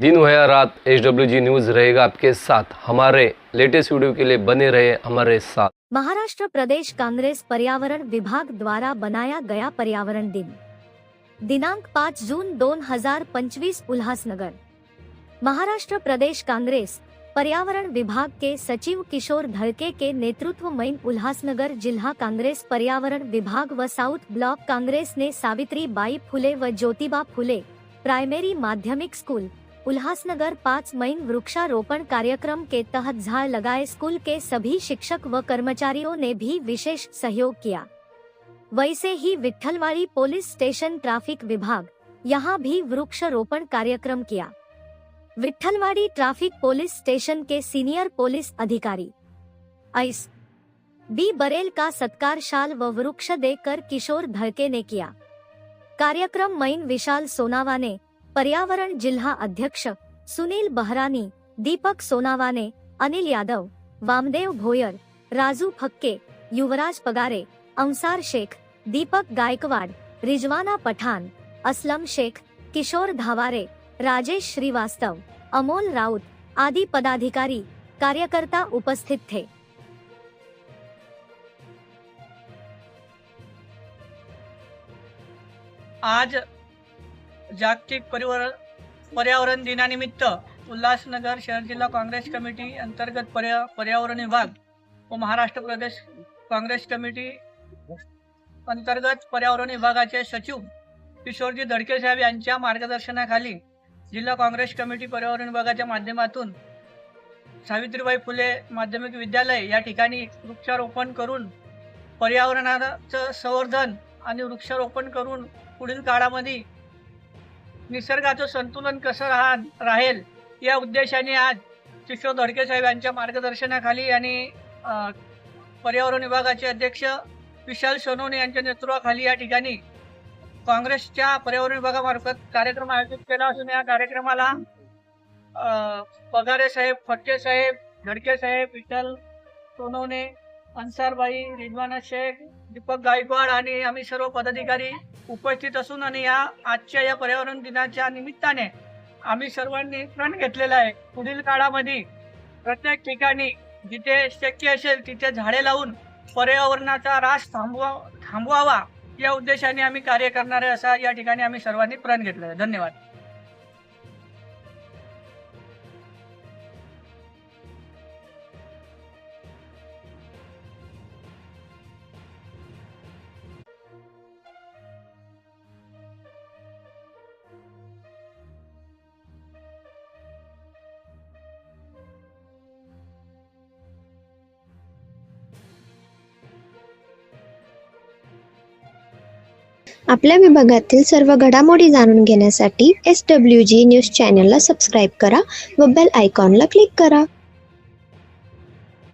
दिन हो या रात एच डब्ल्यू जी न्यूज़ रहेगा आपके साथ। हमारे लेटेस्ट वीडियो के लिए बने रहे हमारे साथ। महाराष्ट्र प्रदेश कांग्रेस पर्यावरण विभाग द्वारा बनाया गया पर्यावरण दिन। दिनांक 5 जून 2025 उल्हासनगर। महाराष्ट्र प्रदेश कांग्रेस पर्यावरण विभाग के सचिव किशोर धड़के के नेतृत्व में उल्हासनगर जिला कांग्रेस पर्यावरण विभाग व साउथ ब्लॉक कांग्रेस ने सावित्री बाई फुले व ज्योतिबा फुले प्राइमरी माध्यमिक स्कूल उल्हासनगर पाँच मई वृक्षारोपण कार्यक्रम के तहत झाड़ लगाए स्कूल के सभी शिक्षक व कर्मचारियों ने भी विशेष सहयोग किया। वैसे ही विठलवाड़ी पुलिस स्टेशन ट्रैफ़िक विभाग यहाँ भी वृक्षारोपण कार्यक्रम किया। विठलवाड़ी ट्रैफ़िक पुलिस स्टेशन के सीनियर पुलिस अधिकारी आइस बी बरेल का सत्कार शाल व वृक्ष देकर किशोर धड़के ने किया। कार्यक्रम मईन विशाल सोनावाने पर्यावरण जिल्हा अध्यक्ष सुनील बहरानी, दीपक सोनावाने, अनिल यादव, वामदेव भोयर, राजू फक्के, युवराज पगारे, अंसार शेख, दीपक गायकवाड, रिजवाना पठान असलम शेख, किशोर धावारे, राजेश श्रीवास्तव, अमोल राउत आदि पदाधिकारी, कार्यकर्ता उपस्थित थे। आज जागतिक परिवार पर्यावरण दिनानिमित्त उल्हासनगर शहर जिल्हा काँग्रेस कमिटी अंतर्गत पर्या पर्यावरण विभाग व महाराष्ट्र प्रदेश काँग्रेस कमिटी अंतर्गत पर्यावरण विभागाचे सचिव किशोरजी दडके साहेब यांच्या मार्गदर्शनाखाली जिल्हा काँग्रेस कमिटी पर्यावरण विभागाच्या माध्यमातून सावित्रीबाई फुले माध्यमिक विद्यालय या ठिकाणी वृक्षारोपण करून पर्यावरणाचं संवर्धन आणि वृक्षारोपण करून पुढील काळामध्ये निसर्गाचं संतुलन कसं राहा राहील या उद्देशाने आज किशोर धडके साहेब यांच्या मार्गदर्शनाखाली आणि पर्यावरण विभागाचे अध्यक्ष विशाल सोनवणे यांच्या नेतृत्वाखाली या ठिकाणी काँग्रेसच्या पर्यावरण विभागामार्फत कार्यक्रम आयोजित केला असून या कार्यक्रमाला पगारे साहेब फटके साहेब धडके साहेब विठ्ठल सोनवणे अन्सारबाई रिजवाना शेख दीपक गायकवाड आणि आम्ही सर्व पदाधिकारी उपस्थित असून आणि या आजच्या या पर्यावरण दिनाच्या निमित्ताने आम्ही सर्वांनी प्रण घेतलेला आहे. पुढील काळामध्ये प्रत्येक ठिकाणी जिथे शक्य असेल तिथे झाडे लावून पर्यावरणाचा रास थांबवा थांबवावा या उद्देशाने आम्ही कार्य करणार आहे असा या ठिकाणी आम्ही सर्वांनी प्रण घेतलेला आहे. धन्यवाद. आपल्या विभागातील सर्व घडामोडी जाणून घेण्यासाठी एस डब्ल्यू जी न्यूज चॅनलला सबस्क्राईब करा व बेल आयकॉनला क्लिक करा.